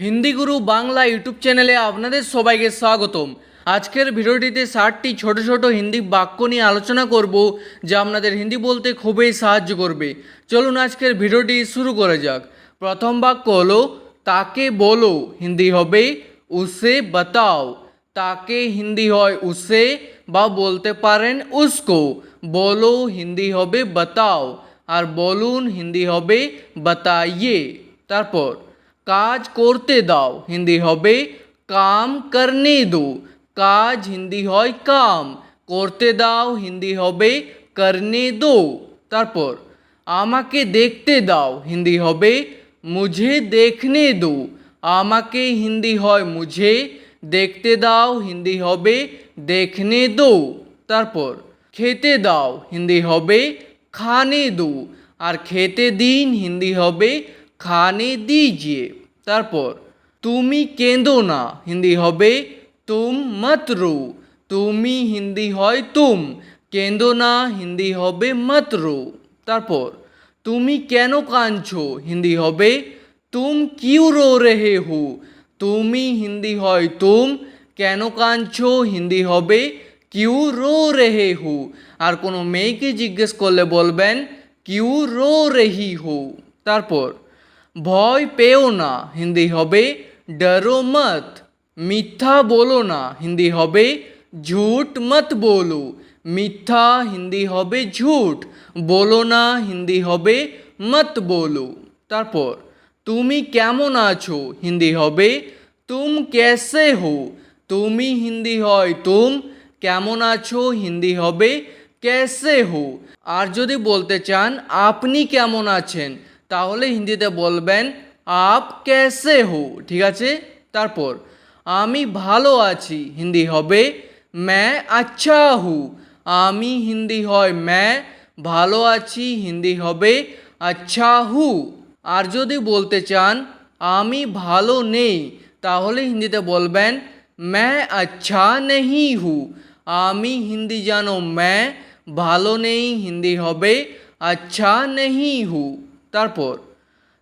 হিন্দি গুরু Bangla YouTube চ্যানেলে আপনাদের সবাইকে স্বাগতম। আজকের ভিডিওটিতে ষাটটি ছোট ছোট হিন্দি বাক্য নিয়ে আলোচনা করব, যা আপনাদের হিন্দি বলতে খুবই সাহায্য করবে। চলুন আজকের ভিডিওটি শুরু করা যাক। প্রথম বাক্য হলো, তাকে বলো, হিন্দি হবে উসে বাতাও। তাকে হিন্দি হয় উসে বা বলতে পারেন উসকো। বলো, হিন্দি হবে বাতাও। আর বলুন, হিন্দি হবে বাতাইয়ে। তারপর কাজ করতে দাও। হিন্দি হবে কাম করনে দো। কাজ হিন্দি হয় কাম। করতে দাও, হিন্দি হবে করনে দো। তারপর, আমাকে দেখতে দাও। হিন্দি হবে মুঝে দেখনে দো। আমাকে হিন্দি হয় মুঝে দেখতে দাও। হিন্দি হবে দেখনে দো। তারপর, খেতে দাও। হিন্দি হবে খানে দো। আর খেতে দিন হিন্দি হবে খানে দিজিয়ে। তারপর, তুমি কেঁদো না, হিন্দি হবে তুম মত রো। তুমি হিন্দি হয় তুম, কেঁদো না, হিন্দি হবে মত রো। তারপর, তুমি কেন কাঁদছো, হিন্দি হবে তুম কিউ রো রেহে হো? তুমি হিন্দি হয় তুম, কেন কাঁদছো, হিন্দি হবে কিউ রো রেহে হো? আর কোনো মেয়েকে জিজ্ঞেস করলে বলবেন, কিউ রো রেহি হো? তারপর ভয় পেও না, হিন্দি হবে ডরো মত। মিথ্যা বলো না, হিন্দি হবে ঝুট মত বলো। মিথ্যা, হিন্দি হবে ঝুট। বলো না, হিন্দি হবে মত বলো। তারপর, তুমি কেমন আছো? হিন্দি হবে তুম কেসে হো। তুমি হিন্দি হয় তুম। কেমন আছো? হিন্দি হবে কেসে হো। আর যদি বলতে চান, আপনি কেমন আছেন? তাহলে হিন্দিতে বলবেন, আপ কেসে হো? ঠিক আছে? তারপর, আমি ভালো আছি, হিন্দি হবে ম্যা আচ্ছা হু। আমি হিন্দি হয় ম্যা ভালো আছি, হিন্দি হবে আচ্ছা হু। আর যদি বলতে চান, আমি ভালো নেই, তাহলে হিন্দিতে বলবেন ম্যা আচ্ছা নেহি হু। আমি হিন্দি জানো ম্যা ভালো নেই, হিন্দি হবে আচ্ছা নেহি হু। তারপর,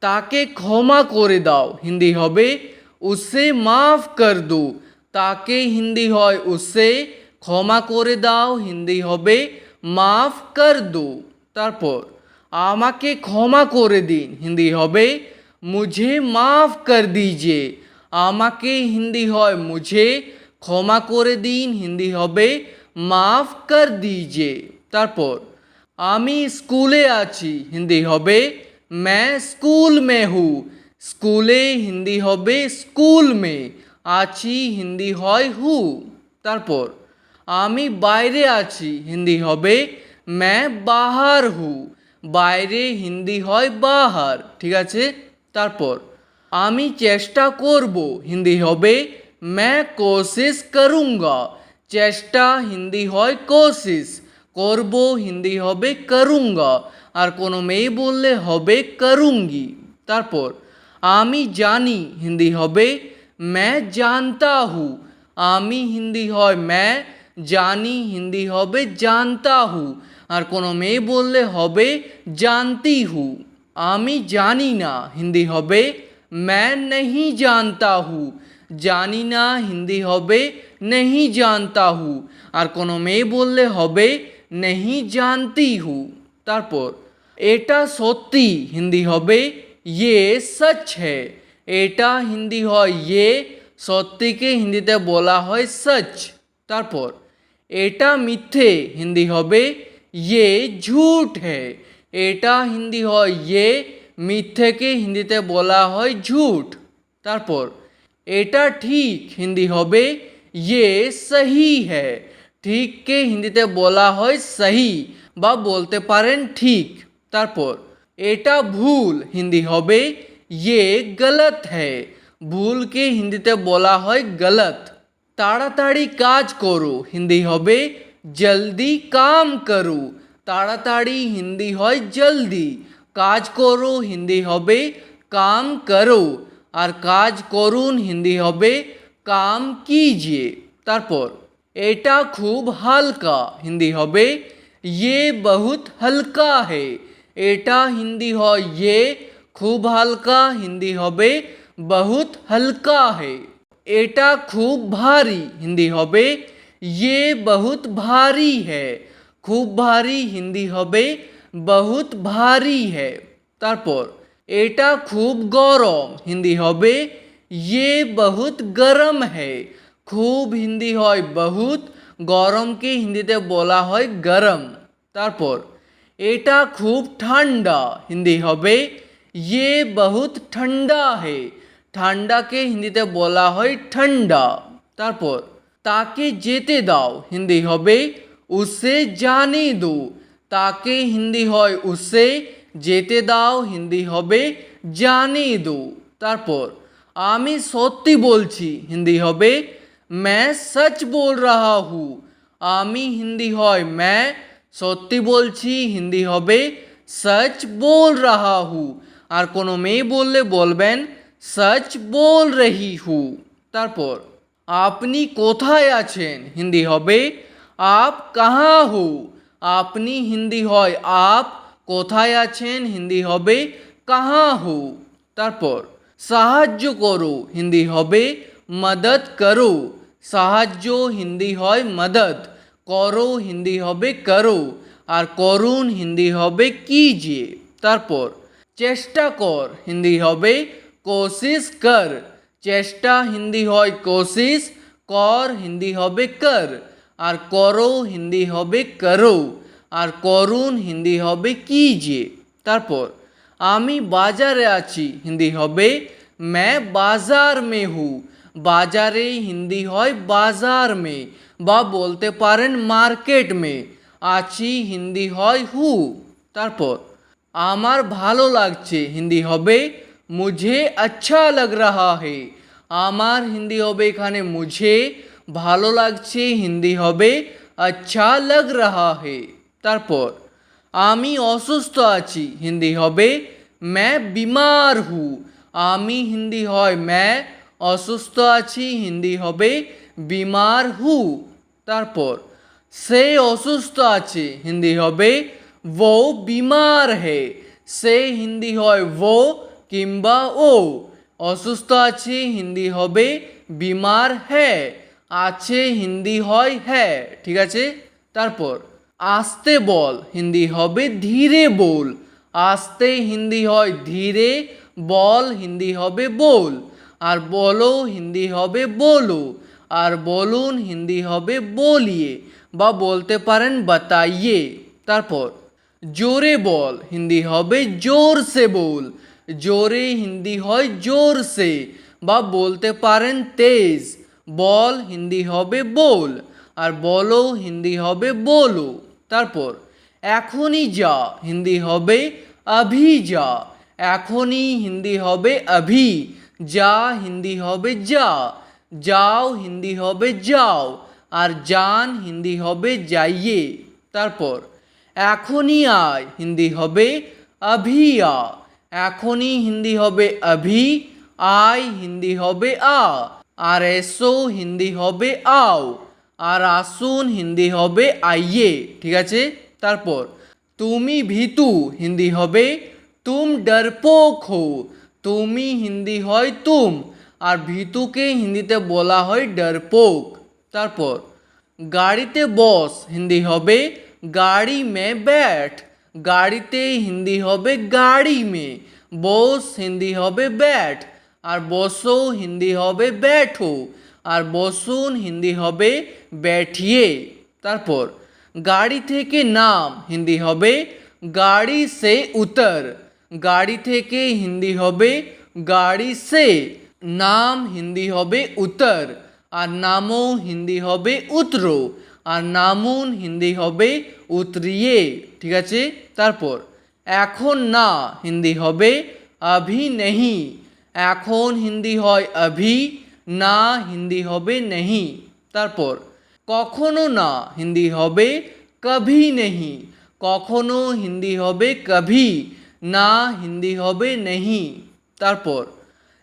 তাকে ক্ষমা করে দাও। হিন্দি হবে, উসে মাফ কর দো। তাকে হিন্দি হয়, উসে ক্ষমা করে দাও। হিন্দি হবে, মাফ কর দো। তারপর, আমাকে ক্ষমা করে দিন। হিন্দি হবে, মুঝে মাফ কর দিজে। আমাকে হিন্দি হয়, মুঝে ক্ষমা করে দিন। হিন্দি হবে, মাফ কর দিজিয়ে তারপর, আমি স্কুলে আছি। হিন্দি হবে मैं স্কুল মে হু স্কুলে হিন্দি হবে স্কুল মে আছি হিন্দি হয় হু তারপর আমি বাইরে আছি হিন্দি হবে मैं বাহার হু বাইরে হিন্দি হয় বাহার ঠিক আছে তারপর আমি চেষ্টা করব হিন্দি হবে मैं कोशिश करूँगा চেষ্টা হিন্দি হয় কোশিস করব হিন্দি হবে করুঙ্গা আর কোনো মেয়ে বললে হবে করুঙ্গি তারপর আমি জানি হিন্দি হবে मैं জানতা হু আমি হিন্দি হয় मैं জানি হিন্দি হবে জানতা হু আর কোনো মেয়ে বললে হবে জানতি হু আমি জানি না হিন্দি হবে मैं नहीं जानता हूँ জানি না হিন্দি হবে নেহি জানতা হু আর কোনো মেয়ে বললে হবে নেহি জানতি হু। তারপর, এটা সত্যি হিন্দি হবে ইয়ে সচ है এটা হিন্দি হয় ইয়ে সত্যিকে হিন্দিতে বলা হয় সচ। তারপর, এটা মিথ্যে হিন্দি হবে ইয়ে ঝুট হ্যাঁ এটা হিন্দি হয় ইয়ে মিথ্যেকে হিন্দিতে বলা হয় ঝুট। তারপর, এটা ঠিক হিন্দি হবে ইয়ে সহি হ্যাঁ ঠিককে হিন্দিতে বলা হয় সহি বা বলতে পারেন ঠিক। তারপর, এটা ভুল, হিন্দি হবে ইয়ে গলত হ্যাঁ। ভুলকে হিন্দিতে বলা হয় গলত। তাড়াতাড়ি কাজ করো, হিন্দি হবে জলদি কাম করো। তাড়াতাড়ি হিন্দি হয় জলদি। কাজ করো, হিন্দি হবে কাম করো। আর কাজ করুন, হিন্দি হবে কাম কিজিয়ে। তারপর এটা খুব হালকা হিন্দি হবে ইয়ে বহুত হালকা হে এটা হিন্দি হয় ইয়ে খুব হালকা হিন্দি হবে বহুত হালকা হে এটা খুব ভারী হিন্দি হবে ये बहुत भारी है খুব ভারী হিন্দি হবে বহুত ভারী है তারপর এটা খুব গরম হিন্দি হবে ये बहुत গরম है খুব হিন্দি হয়, বহুত গরমকে হিন্দিতে বলা হয় গরম। তারপর, এটা খুব ঠান্ডা, হিন্দি হবে ইয়ে বহুত ঠান্ডা হে ঠান্ডাকে হিন্দিতে বলা হয় ঠান্ডা। তারপর, তাকে যেতে দাও হিন্দি হবে, উসে জানে দো তাকে হিন্দি হয়, উসে যেতে দাও হিন্দি হবে, জানে দো তারপর, আমি সত্যি বলছি হিন্দি হবে मैं सच बोल रहा हूँ আমি হিন্দি হয় मैं সত্যি বলছি হিন্দি হবে সচ बोल रहा हूँ আর কোনো মেয়ে বললে বলবেন সচ बोल रही हूँ তারপর আপনি কোথায় আছেন হিন্দি হবে আপ কাহা হো আপনি হিন্দি হয় আপ কোথায় আছেন হিন্দি হবে কাহা হো তারপর সাহায্য করো হিন্দি হবে মদত করো সাহায্য হিন্দি হয় মদত করো হিন্দি হবে করো, আর করুন হিন্দি হবে কিজিয়ে। তারপর, চেষ্টা কর, হিন্দি হবে কোশিস কর। চেষ্টা হিন্দি হয় কোশিস, কর হিন্দি হবে কর। আর করো হিন্দি হবে করো, আর করুন হিন্দি হবে কিজিয়ে। তারপর, আমি বাজারে আছি, হিন্দি হবে मैं বাজার মে হু। বাজারে হিন্দি হয় বাজার মে, বা বলতে পারেন মার্কেট মে, আছি হিন্দি হয় হু। তারপর, আমার ভালো লাগছে, হিন্দি হবে, মুঝে আচ্ছা লাগ রাহা হে। আমার হিন্দি হবে এখানে, মুঝে ভালো লাগছে, হিন্দি হবে আচ্ছা লাগ রাহা হে। তারপর, আমি অসুস্থ আছি, হিন্দি হবে ম্যা বিমার হু। আমি হিন্দি হয় ম্যা অসুস্থ আছি, হিন্দি হবে, বিমার হু। তারপর, সে অসুস্থ আছে, হিন্দি হবে, ও বিমার হে। সে হিন্দি হয় ও কিংবা ও। অসুস্থ আছে, হিন্দি হবে, বিমার হে। আছে, হিন্দি হয় হ্যাঁ ঠিক আছে? তারপর, আস্তে বল, হিন্দি হবে ধীরে বল। আস্তে হিন্দি হয় ধীরে, বল হিন্দি হবে বল। আর বলো হিন্দি হবে বলো, আর বলুন হিন্দি হবে বলিয়ে, বা বলতে পারেন বাতাইয়ে। তারপর, জোরে বল, হিন্দি হবে জোর সে বল, জোরে হিন্দি হয় জোর সে বা বলতে পারেন তেজ, বল হিন্দি হবে বল, আর বলো হিন্দি হবে বলো। তারপর, এখনই যা, হিন্দি হবে অভি যা এখনই হিন্দি হবে অভি যা হিন্দি হবে যা, যাও হিন্দি হবে যাও, আর যান হিন্দি হবে যাইয়ে। তারপর, এখনই আয়, হিন্দি হবে অভি আ এখনই হিন্দি হবে অভি আয় হিন্দি হবে আ। আর এসো হিন্দি হবে আও, আর আসুন হিন্দি হবে আইয়ে। ঠিক আছে? তারপর, তুমি ভিতু, হিন্দি হবে, তুম ডরপোক হো। তুমি হিন্দি হয় তুম, আর ভিতুকে হিন্দিতে বলা হয় ডরপোক। তারপর, গাড়িতে বস, হিন্দি হবে গাড়ি মে ব্যাট গাড়িতে হিন্দি হবে গাড়ি মে, বস, হিন্দি হবে ব্যাট আর বসো, হিন্দি হবে ব্যাঠো, আর বসুন, হিন্দি হবে ব্যাঠিয়ে। তারপর, গাড়ি থেকে নাম, হিন্দি হবে গাড়ি সে উতর গাড়ি থেকে হিন্দি হবে, গাড়ি সে, নাম হিন্দি হবে উতর আর নামও হিন্দি হবে উতরো, আর নামুন হিন্দি হবে উতরিয়ে, ঠিক আছে? তারপর, এখন না হিন্দি হবে অভি নেহি, এখন হিন্দি হয় অভি না হিন্দি হবে নেহি। তারপর, কখনো না হিন্দি হবে, কভি নেহি, কখনো হিন্দি হবে কভি না হিন্দি হবে নেহি। তারপর,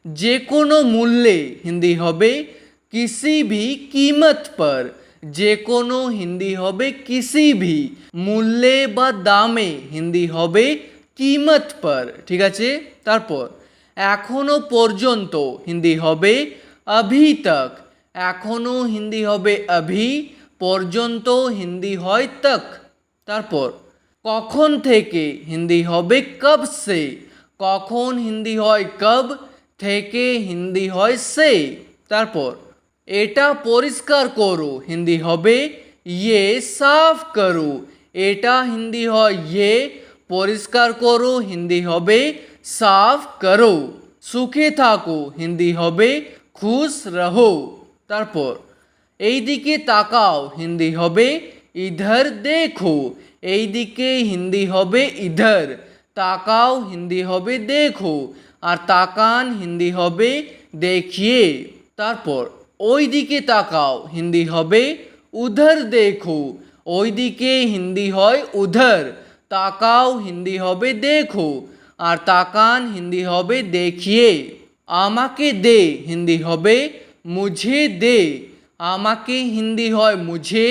যে কোনো মূল্যে হিন্দি হবে কিসি ভি কিমত পর, যে কোনো হিন্দি হবে কিসি ভি মূল্যে বা দামে হিন্দি হবে কিমত পর, ঠিক আছে? তারপর, এখনও পর্যন্ত হিন্দি হবে অভি তক, এখনও হিন্দি হবে অভি, পর্যন্ত হিন্দি হয় তক। তারপর কখন থেকে হিন্দি হবে, কব সে? কখন হিন্দি হয়, কব থেকে হিন্দি হয় সে? তারপর, এটা পরিষ্কার করো, হিন্দি হবে ইয়ে সাফ করো। এটা হিন্দি হয় ইয়ে পরিষ্কার করো, হিন্দি হবে, সাফ করো। সুখে থাকো, হিন্দি হবে, খুশ রহো। তারপর এই দিকে তাকাও, হিন্দি হবে ইধর দেখো এই দিকে হিন্দি হবে ইধর তাকাও হিন্দি হবে দেখো আর তাকান হিন্দি হবে দেখিয়ে তারপর ওই দিকে তাকাও হিন্দি হবে উধর দেখো ওই দিকে হিন্দি হয় উধর তাকাও হিন্দি হবে দেখো আর তাকান হিন্দি হবে দেখিয়ে আমাকে দে হিন্দি হবে মুঝে দে আমাকে হিন্দি হয় মুঝে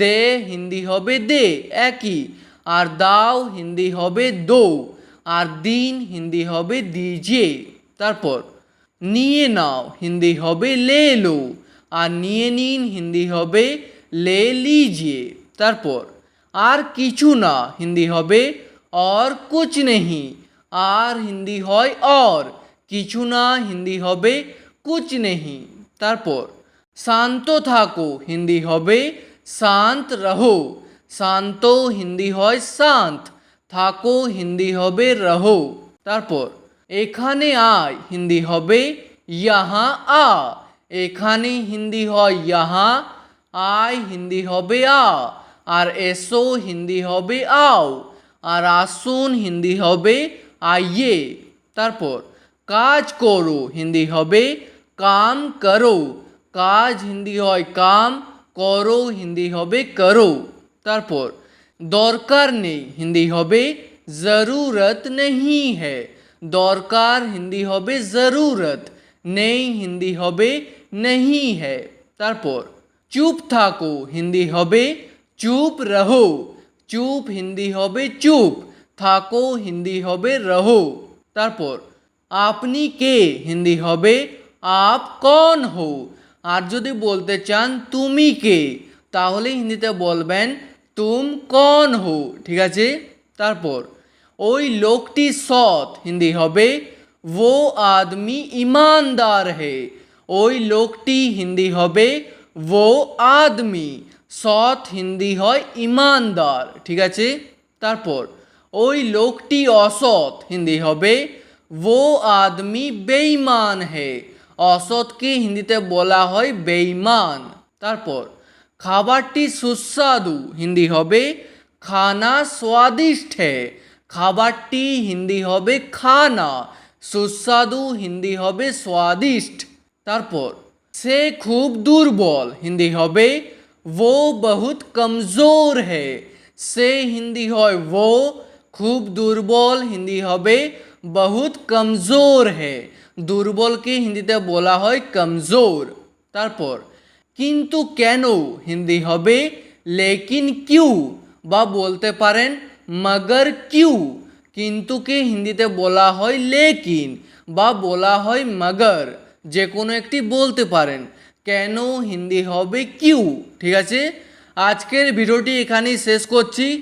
দে হিন্দি হবে দে একই আর দাও হিন্দি হবে দো আর দিন হিন্দি হবে দিজিয়ে তারপর নিয়ে নাও হিন্দি হবে লে লো আর নিয়ে নিন হিন্দি হবে লে লিজিয়ে তারপর আর কিছু না হিন্দি হবে और कुछ नहीं আর হিন্দি হয় और কিছু না হিন্দি হবে কুচ নেহি তারপর শান্ত থাকো হিন্দি হবে শান্ত রহো শান্ত হিন্দি হয় শান্ত থাকো হিন্দি হবে রহো তারপর এখানে আয় হিন্দি হবে ইয়াহা আ এখানে হিন্দি হয় ইয়াহা আয় হিন্দি হবে আ আর এসো হিন্দি হবে আও আর আসুন হিন্দি হবে আইয়ে তারপর কাজ করো হিন্দি হবে কাম করো কাজ হিন্দি হয় কাম করো হিন্দি হবে করো তারপর দরকার নেই হিন্দি হবে জরুরত নেই হ্যায় দরকার হিন্দি হবে জরুরত নেই হিন্দি হবে নেই হ্যায় তারপর চুপ থাকো হিন্দি হবে চুপ রহো চুপ হিন্দি হবে চুপ থাকো হিন্দি হবে রহো তারপর আপনি কে হিন্দি হবে আপ কন হো আর যদি বলতে চান তুমি কে, তাহলে হিন্দিতে বলবেন তুম কন হো, ঠিক আছে? তারপর, ওই লোকটি সৎ, হিন্দি হবে, ও আদমি ইমানদার হে ওই লোকটি হিন্দি হবে, ও আদমি, সৎ হিন্দি হয় ইমানদার ঠিক আছে? তারপর, ওই লোকটি অসৎ, হিন্দি হবে, ও আদমি বেঈমান হে অসৎকে হিন্দিতে বলা হয় বেঈমান তারপর খাবারটি সুস্বাদু হিন্দি হবে খানা স্বাদিষ্ট है খাবারটি হিন্দি হবে খানা সুস্বাদু হিন্দি হবে স্বাদিষ্ট তারপর সে খুব দুর্বল হিন্দি হবে वो बहुत कमज़ोर है সে হিন্দি হয় वो খুব দুর্বল হিন্দি হবে বহুত কমজোর হে দুর্বলকে হিন্দিতে বলা হয় কমজোর। তারপর, কিন্তু কেন হিন্দি হবে? লেকিন কিউ? বা বলতে পারেন, মগর কিউ? কিন্তুকে হিন্দিতে বলা হয় লেকিন বা বলা হয় মগর। যে কোনো একটি বলতে পারেন, কেন হিন্দি হবে কিউ? ঠিক আছে? আজকের ভিডিওটি এখানেই শেষ করছি।